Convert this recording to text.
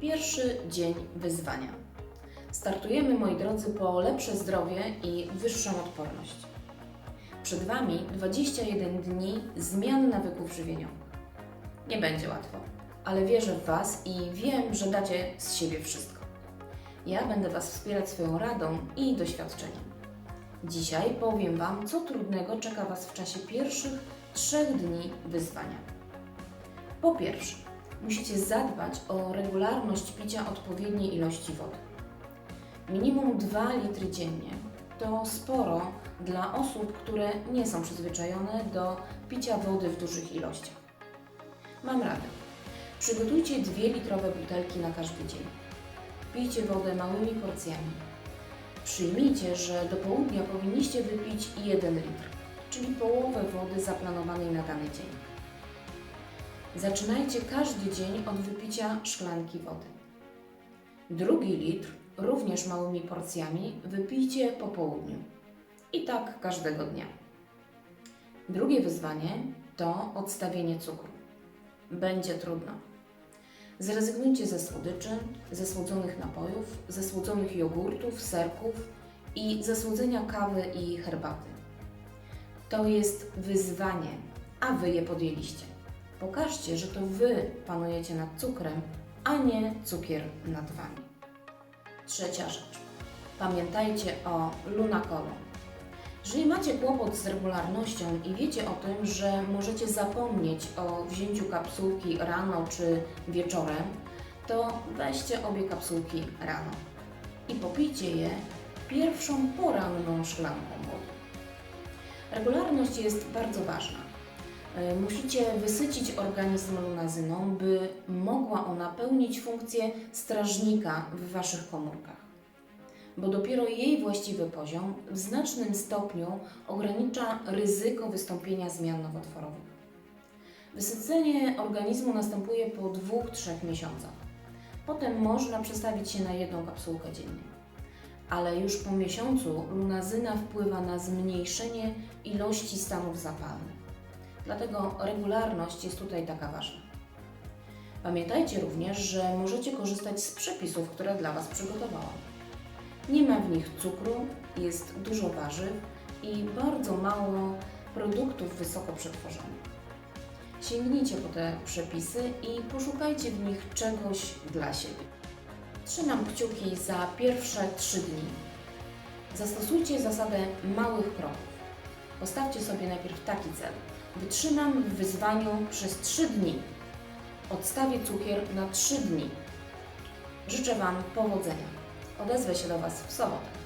Pierwszy dzień wyzwania. Startujemy, moi drodzy, po lepsze zdrowie i wyższą odporność. Przed Wami 21 dni zmian nawyków żywieniowych. Nie będzie łatwo, ale wierzę w Was i wiem, że dacie z siebie wszystko. Ja będę Was wspierać swoją radą i doświadczeniem. Dzisiaj powiem Wam, co trudnego czeka Was w czasie pierwszych trzech dni wyzwania. Po pierwsze, musicie zadbać o regularność picia odpowiedniej ilości wody. Minimum 2 litry dziennie to sporo dla osób, które nie są przyzwyczajone do picia wody w dużych ilościach. Mam radę. Przygotujcie 2 litrowe butelki na każdy dzień. Pijcie wodę małymi porcjami. Przyjmijcie, że do południa powinniście wypić 1 litr, czyli połowę wody zaplanowanej na dany dzień. Zaczynajcie każdy dzień od wypicia szklanki wody. Drugi litr, również małymi porcjami, wypijcie po południu. I tak każdego dnia. Drugie wyzwanie to odstawienie cukru. Będzie trudno. Zrezygnujcie ze słodyczy, ze słodzonych napojów, ze słodzonych jogurtów, serków i ze słodzenia kawy i herbaty. To jest wyzwanie, a Wy je podjęliście. Pokażcie, że to Wy panujecie nad cukrem, a nie cukier nad Wami. Trzecia rzecz. Pamiętajcie o lunakolu. Jeżeli macie kłopot z regularnością i wiecie o tym, że możecie zapomnieć o wzięciu kapsułki rano czy wieczorem, to weźcie obie kapsułki rano i popijcie je pierwszą poranną szklanką wody. Regularność jest bardzo ważna. E, Musicie wysycić organizm lunazyną, by mogła ona pełnić funkcję strażnika w Waszych komórkach bo dopiero jej właściwy poziom w znacznym stopniu ogranicza ryzyko wystąpienia zmian nowotworowych. Wysycenie organizmu następuje po 2-3 miesiącach. Potem można przestawić się na jedną kapsułkę dziennie. Ale już po miesiącu lunazyna wpływa na zmniejszenie ilości stanów zapalnych. Dlatego regularność jest tutaj taka ważna. Pamiętajcie również, że możecie korzystać z przepisów, które dla Was przygotowałam. Nie ma w nich cukru, jest dużo warzyw i bardzo mało produktów wysoko przetworzonych. Sięgnijcie po te przepisy i poszukajcie w nich czegoś dla siebie. Trzymam kciuki za pierwsze trzy dni. Zastosujcie zasadę małych kroków. Postawcie sobie najpierw taki cel. Wytrzymam w wyzwaniu przez 3 dni. Odstawię cukier na 3 dni. Życzę Wam powodzenia. Odezwę się do Was w sobotę.